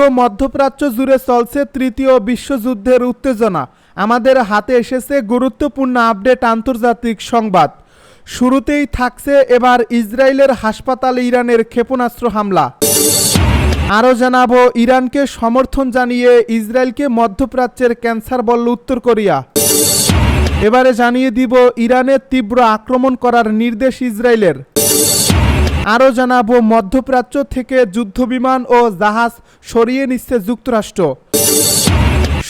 পুরো মধ্যপ্রাচ্য জুড়ে চলছে তৃতীয় বিশ্বযুদ্ধের উত্তেজনা। আমাদের হাতে এসেছে গুরুত্বপূর্ণ আপডেট আন্তর্জাতিক সংবাদ। শুরুতেই থাকছে এবার ইসরায়েলের হাসপাতালে ইরানের ক্ষেপণাস্ত্র হামলা। আরও জানাব, ইরানকে সমর্থন জানিয়ে ইসরায়েলকে মধ্যপ্রাচ্যের ক্যান্সার বলল উত্তর কোরিয়া। এবারে জানিয়ে দিব ইরানের তীব্র আক্রমণ করার নির্দেশ ইসরায়েলের। আরও জানাব, মধ্যপ্রাচ্য থেকে যুদ্ধবিমান ও জাহাজ সরিয়ে নিচ্ছে যুক্তরাষ্ট্র।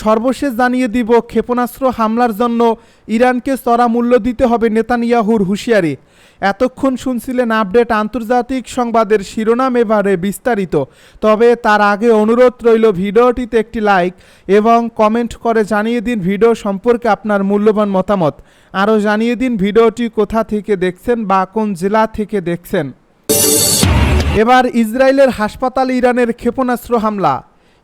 সর্বশেষ জানিয়ে দিব, ক্ষেপণাস্ত্র হামলার জন্য ইরানকে চড়া মূল্য দিতে হবে নেতানিয়াহুর হুঁশিয়ারি। এতক্ষণ শুনছিলেন আপডেট আন্তর্জাতিক সংবাদের শিরোনাম এবারে বিস্তারিত। তবে তার আগে অনুরোধ রইল ভিডিওটিতে একটি লাইক এবং কমেন্ট করে জানিয়ে দিন ভিডিও সম্পর্কে আপনার মূল্যবান মতামত। আরও জানিয়ে দিন ভিডিওটি কোথা থেকে দেখছেন বা কোন জেলা থেকে দেখছেন। এবার ইসরায়েলের হাসপাতালে ইরানের ক্ষেপণাস্ত্র হামলা।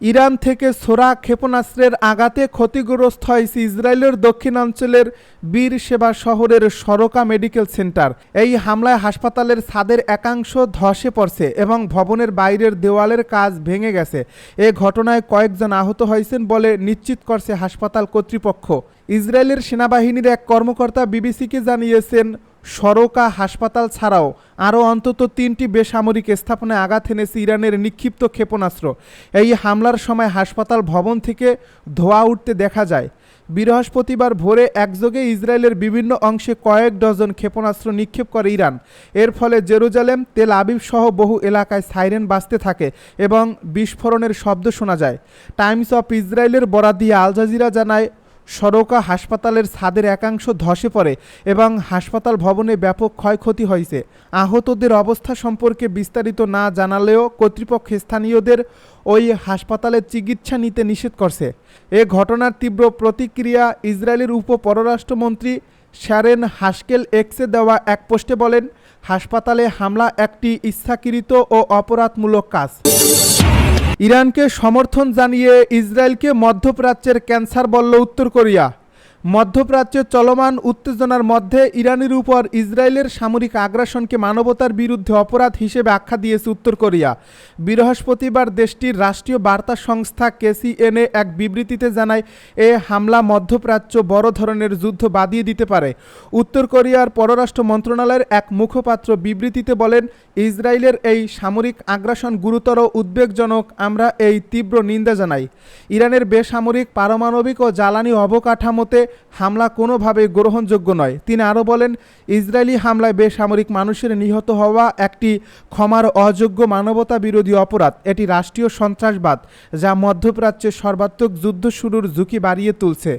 ইরান থেকে সোরা ক্ষেপণাস্ত্রের আঘাতে ক্ষতিগ্রস্ত হয়েছে ইসরায়েলের দক্ষিণাঞ্চলের বীর সেবা শহরের সরকা মেডিকেল সেন্টার। এই হামলায় হাসপাতালের ছাদের একাংশ ধসে পড়ছে এবং ভবনের বাইরের দেওয়ালের কাজ ভেঙে গেছে। এ ঘটনায় কয়েকজন আহত হয়েছেন বলে নিশ্চিত করছে হাসপাতাল কর্তৃপক্ষ। ইসরায়েলের সেনাবাহিনীর এক কর্মকর্তা বিবিসিকে জানিয়েছেন সরকা হাসপাতাল ছাড়াও আরও অন্তত তিনটি বেসামরিক স্থাপনায় আঘাত এনেছে ইরানের নিক্ষিপ্ত ক্ষেপণাস্ত্র। এই হামলার সময় হাসপাতাল ভবন থেকে ধোয়া উঠতে দেখা যায়। বৃহস্পতিবার ভোরে একযোগে ইসরায়েলের বিভিন্ন অংশে কয়েক ডজন ক্ষেপণাস্ত্র নিক্ষেপ করে ইরান। এর ফলে জেরুজালেম, তেল আবিব সহ বহু এলাকায় সাইরেন বাজতে থাকে এবং বিস্ফোরণের শব্দ শোনা যায়। টাইমস অফ ইসরায়েলের বরাদ দিয়ে আল জাজিরা জানায় সরকা হাসপাতালের ছাদের একাংশ ধসে পড়ে এবং হাসপাতাল ভবনে ব্যাপক ক্ষয়ক্ষতি হয়েছে। আহতদের অবস্থা সম্পর্কে বিস্তারিত না জানালেও কর্তৃপক্ষ স্থানীয়দের ওই হাসপাতালে চিকিৎসা নিতে নিষেধ করছে। এ ঘটনার তীব্র প্রতিক্রিয়া ইসরায়েলের উপ পররাষ্ট্রমন্ত্রী শ্যারেন হাসকেল এক্সে দেওয়া এক পোস্টে বলেন, হাসপাতালে হামলা একটি ইচ্ছাকৃত ও অপরাধমূলক কাজ। ইরানকে সমর্থন জানিয়ে ইসরায়েলকে মধ্যপ্রাচ্যের ক্যান্সার বলল উত্তর কোরিয়া। মধ্যপ্রাচ্যে চলমান উত্তেজনার মধ্যে ইরানের উপর ইসরায়েলের সামরিক আগ্রাসনকে মানবতার বিরুদ্ধে অপরাধ হিসেবে আখ্যা দিয়েছে উত্তর কোরিয়া। বৃহস্পতিবার দেশটির রাষ্ট্রীয় বার্তা সংস্থা কেসিএনএ এক বিবৃতিতে জানায়, এ হামলা মধ্যপ্রাচ্য বড় ধরনের যুদ্ধ বাদিয়ে দিতে পারে। উত্তর কোরিয়ার পররাষ্ট্র মন্ত্রণালয়ের এক মুখপাত্র বিবৃতিতে বলেন, ইসরায়েলের এই সামরিক আগ্রাসন গুরুতর উদ্বেগজনক, আমরা এই তীব্র নিন্দা জানাই। ইরানের বেসামরিক, পারমাণবিক ও জ্বালানি অবকাঠামোতে হামলা কোনোভাবেই গ্রহণযোগ্য নয়। তিনি আরও বলেন, ইসরায়েলি হামলায় বেসামরিক মানুষের নিহত হওয়া একটি ক্ষমার অযোগ্য মানবতা বিরোধী অপরাধ। এটি রাষ্ট্রীয় সন্ত্রাসবাদ, যা মধ্যপ্রাচ্যে সর্বাত্মক যুদ্ধ শুরুর ঝুঁকি বাড়িয়ে তুলছে।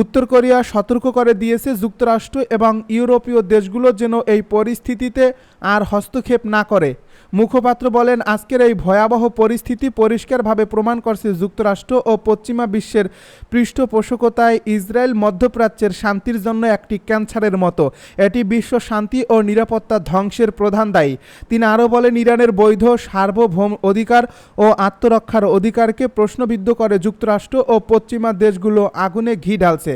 উত্তর কোরিয়া সতর্ক করে দিয়েছে যুক্তরাষ্ট্র এবং ইউরোপীয় দেশগুলো যেন এই পরিস্থিতিতে আর হস্তক্ষেপ না করে। মুখপাত্র বলেন, আজকের এই ভয়াবহ পরিস্থিতি পরিষ্কারভাবে প্রমাণ করছে যুক্তরাষ্ট্র ও পশ্চিমা বিশ্বের পৃষ্ঠপোষকতায় ইসরায়েল মধ্যপ্রাচ্যের শান্তির জন্য একটি ক্যান্সারের মতো। এটি বিশ্ব শান্তি ও নিরাপত্তা ধ্বংসের প্রধান দায়ী। তিনি আরও বলেন, ইরানের বৈধ সার্বভৌম অধিকার ও আত্মরক্ষার অধিকারকে প্রশ্নবিদ্ধ করে যুক্তরাষ্ট্র ও পশ্চিমা দেশগুলো আগুনে ঘি ঢালছে।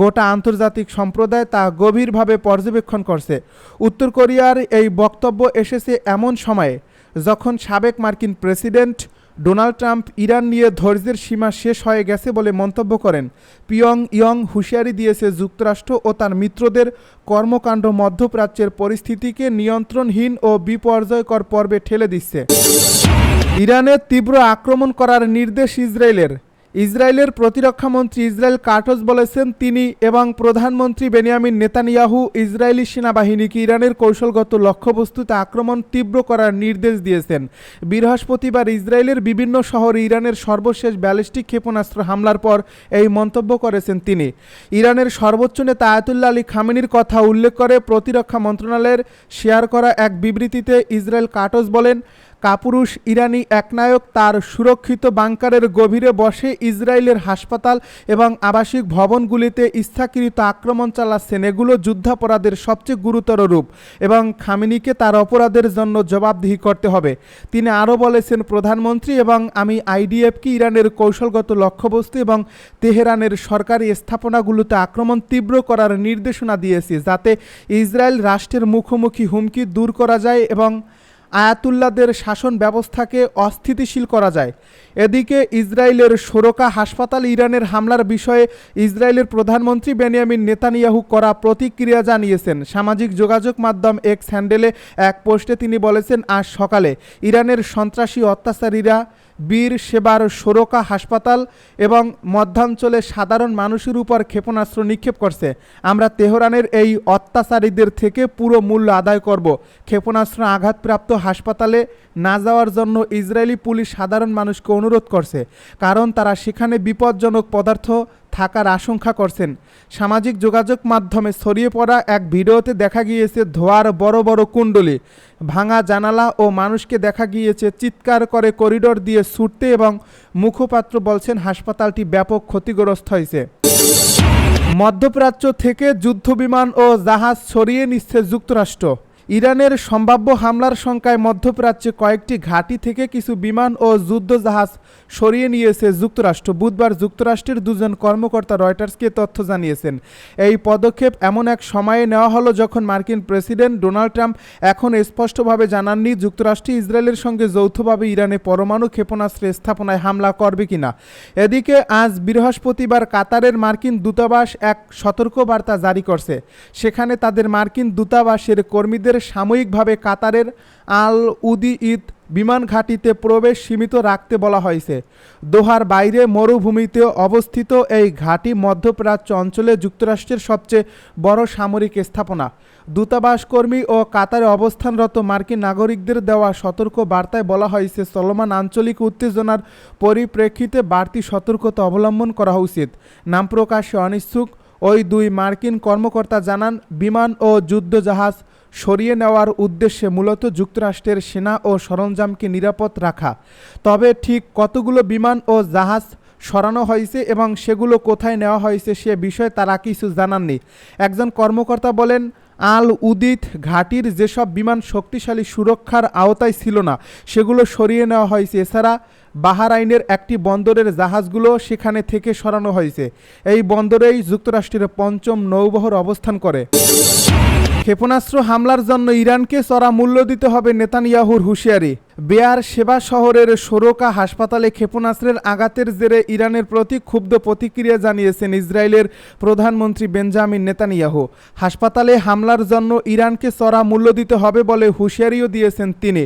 গোটা আন্তর্জাতিক সম্প্রদায় তা গভীরভাবে পর্যবেক্ষণ করছে। উত্তর কোরিয়ার এই বক্তব্য এসেছে এমন সময়ে যখন সাবেক মার্কিন প্রেসিডেন্ট ডোনাল্ড ট্রাম্প ইরান নিয়ে ধৈর্যের সীমা শেষ হয়ে গেছে বলে মন্তব্য করেন, পিয়ং ইয়ং হুঁশিয়ারি দিয়েছে যুক্তরাষ্ট্র ও তার মিত্রদের কর্মকাণ্ড মধ্যপ্রাচ্যের পরিস্থিতিকে নিয়ন্ত্রণহীন ও বিপর্যয়কর পর্বে ঠেলে দিচ্ছে। ইরানের তীব্র আক্রমণ করার নির্দেশ ইসরায়েলের। ইসরায়েলের প্রতিরক্ষামন্ত্রী ইসরায়েল কার্টস বলেছেন, তিনি এবং প্রধানমন্ত্রী বেনিয়ামিন নেতানিয়াহু ইসরায়েলি সেনাবাহিনীকে ইরানের কৌশলগত লক্ষ্যবস্তুতে আক্রমণ তীব্র করার নির্দেশ দিয়েছেন। বৃহস্পতিবার ইসরায়েলের বিভিন্ন শহরে ইরানের সর্বশেষ ব্যালিস্টিক ক্ষেপণাস্ত্র হামলার পর এই মন্তব্য করেছেন তিনি। ইরানের সর্বোচ্চ নেতা আয়াতুল্লাহ আলী খামেনির কথা উল্লেখ করে প্রতিরক্ষা মন্ত্রণালয়ের শেয়ার করা এক বিবৃতিতে ইসরায়েল কার্টস বলেন কাপুরুষ ইরানি একনায়ক তার সুরক্ষিত বাংকারের গভীরে বসে ইসরায়েলের হাসপাতাল এবং আবাসিক ভবনগুলিতে ইচ্ছাকৃত আক্রমণ চালাচ্ছেন। এগুলো যুদ্ধাপরাধের সবচেয়ে গুরুতর রূপ এবং খামিনিকে তার অপরাধের জন্য জবাবদিহি করতে হবে। তিনি আরও বলেছেন, প্রধানমন্ত্রী এবং আমি আইডিএফকে ইরানের কৌশলগত লক্ষ্যবস্তু এবং তেহরানের সরকারি স্থাপনাগুলোতে আক্রমণ তীব্র করার নির্দেশনা দিয়েছি, যাতে ইসরায়েল রাষ্ট্রের মুখোমুখি হুমকি দূর করা যায় এবং আয়াতুল্লাদের শাসন ব্যবস্থাকে অস্থিতিশীল করা যায়। এদিকে ইসরায়েলের সোরকা হাসপাতাল ইরানের হামলার বিষয়ে ইসরায়েলের প্রধানমন্ত্রী বেনিয়ামিন নেতানিয়াহু করা প্রতিক্রিয়া জানিয়েছেন। সামাজিক যোগাযোগ মাধ্যম এক স্যান্ডেলে এক পোস্টে তিনি বলেছেন, আজ সকালে ইরানের সন্ত্রাসী অত্যাচারীরা বীর সেবার সোরকা হাসপাতাল এবং মধ্যাঞ্চলে সাধারণ মানুষের উপর ক্ষেপণাস্ত্র নিক্ষেপ করছে। আমরা তেহরানের এই অত্যাচারীদের থেকে পুরো মূল্য আদায় করব। ক্ষেপণাস্ত্র আঘাতপ্রাপ্ত হাসপাতালে না যাওয়ার জন্য ইসরায়েলি পুলিশ সাধারণ মানুষকে অনুরোধ করছে, কারণ তারা সেখানে বিপজ্জনক পদার্থ থাকার আশঙ্কা করছেন। সামাজিক যোগাযোগ মাধ্যমে ছড়িয়ে পড়া এক ভিডিওতে দেখা গিয়েছে ধোয়ার বড় বড় কুণ্ডলি। ভাঙা জানালা ও মানুষকে দেখা গিয়েছে চিৎকার করে করিডোর দিয়ে ছুটতে এবং মুখপাত্র বলছেন হাসপাতালটি ব্যাপক ক্ষতিগ্রস্ত হয়েছে। মধ্যপ্রাচ্য থেকে যুদ্ধবিমান ও জাহাজ সরিয়ে নিচ্ছে যুক্তরাষ্ট্র। ইরানের সম্ভাব্য হামলার শঙ্কায় মধ্যপ্রাচ্যে কয়েকটি ঘাঁটি থেকে কিছু বিমান ও যুদ্ধজাহাজ সরিয়ে নিয়েছে যুক্তরাষ্ট্র। বুধবার যুক্তরাষ্ট্রের দুজন কর্মকর্তা রয়টার্সকে তথ্য জানিয়েছেন। এই পদক্ষেপ এমন এক সময়ে নেওয়া হলো যখন মার্কিন প্রেসিডেন্ট ডোনাল্ড ট্রাম্প এখন স্পষ্টভাবে জানাননি যুক্তরাষ্ট্র ইসরায়েলের সঙ্গে যৌথভাবে ইরানে পরমাণু ক্ষেপণাস্ত্র স্থাপনায় হামলা করবে কিনা। এদিকে আজ বৃহস্পতিবার কাতারের মার্কিন দূতাবাস এক সতর্কবার্তা জারি করছে। সেখানে তাদের মার্কিন দূতাবাসের কর্মীদের সাময়িকভাবে কাতারের আল উদি ঈদ বিমান ঘাঁটিতে প্রবেশ সীমিত রাখতে বলা হয়েছে। দোহার বাইরে মরুভূমিতে অবস্থিত এই ঘাঁটি মধ্যপ্রাচ্য অঞ্চলে যুক্তরাষ্ট্রের সবচেয়ে বড় সামরিক স্থাপনা। দূতাবাস কর্মী ও কাতারে অবস্থানরত মার্কিন নাগরিকদের দেওয়া সতর্ক বার্তায় বলা হয়েছে, চলমান আঞ্চলিক উত্তেজনার পরিপ্রেক্ষিতে বাড়তি সতর্কতা অবলম্বন করা উচিত। নাম প্রকাশে অনিচ্ছুক ওই দুই মার্কিন কর্মকর্তা জানান, বিমান ও যুদ্ধজাহাজ সরিয়ে নেওয়ার উদ্দেশ্যে মূলত যুক্তরাষ্ট্রের সেনা ও সরঞ্জামকে নিরাপদ রাখা। তবে ঠিক কতগুলো বিমান ও জাহাজ সরানো হয়েছে এবং সেগুলো কোথায় নেওয়া হয়েছে সে বিষয়ে তারা কিছু জানাননি। একজন কর্মকর্তা বলেন আল উদিত ঘাটির যেসব বিমান শক্তিশালী সুরক্ষার আওতায় ছিল না, সেগুলো সরিয়ে নেওয়া হয়েছে। এছাড়া বাহারাইনের একটি বন্দরের জাহাজগুলো সেখানে থেকে সরানো হয়েছে। এই বন্দরেই যুক্তরাষ্ট্রের পঞ্চম নৌবহর অবস্থান করে। ক্ষেপণাস্ত্র হামলার জন্য ইরানকে চড়া মূল্য দিতে হবে নেতানিয়াহুর হুঁশিয়ারি। বেয়ার সেবা শহরের সোরোকা হাসপাতালে ক্ষেপণাস্ত্রের আঘাতের জেরে ইরানের প্রতি ক্ষুব্ধ প্রতিক্রিয়া জানিয়েছেন ইসরায়েলের প্রধানমন্ত্রী বেঞ্জামিন নেতানিয়াহু। হাসপাতালে হামলার জন্য ইরানকে চড়া মূল্য দিতে হবে বলে হুঁশিয়ারিও দিয়েছেন তিনি।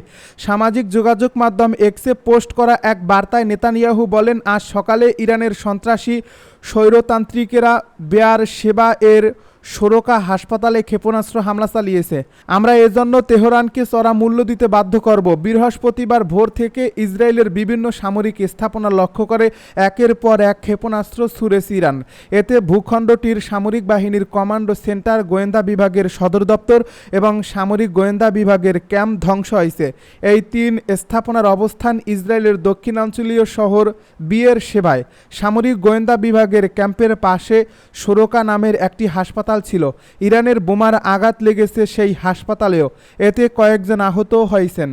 সামাজিক যোগাযোগ মাধ্যম এক্সে পোস্ট করা এক বার্তায় নেতানিয়াহু বলেন, আজ সকালে ইরানের সন্ত্রাসী স্বৈরতান্ত্রিকেরা বেয়ার সেবা এর সোরকা হাসপাতালে ক্ষেপণাস্ত্র হামলা চালিয়েছে। আমরা এজন্য তেহরানকে চড়া মূল্য দিতে বাধ্য করব। বৃহস্পতিবার ভোর থেকে ইসরায়েলের বিভিন্ন সামরিক স্থাপনা লক্ষ্য করে একের পর এক ক্ষেপণাস্ত্র ছুড়েছে ইরান। এতে ভূখণ্ডটির সামরিক বাহিনীর কমান্ডো সেন্টার গোয়েন্দা বিভাগের সদর দপ্তর এবং সামরিক গোয়েন্দা বিভাগের ক্যাম্প ধ্বংস হয়েছে। এই তিন স্থাপনার অবস্থান ইসরায়েলের দক্ষিণাঞ্চলীয় শহর বিয়ের সেবায়। সামরিক গোয়েন্দা বিভাগের ক্যাম্পের পাশে সোরকা নামের একটি হাসপাতাল ছিল। ইরানের বোমার আঘাত লেগেছে সেই হাসপাতালেও। এতে কয়েকজন আহত হয়েছেন।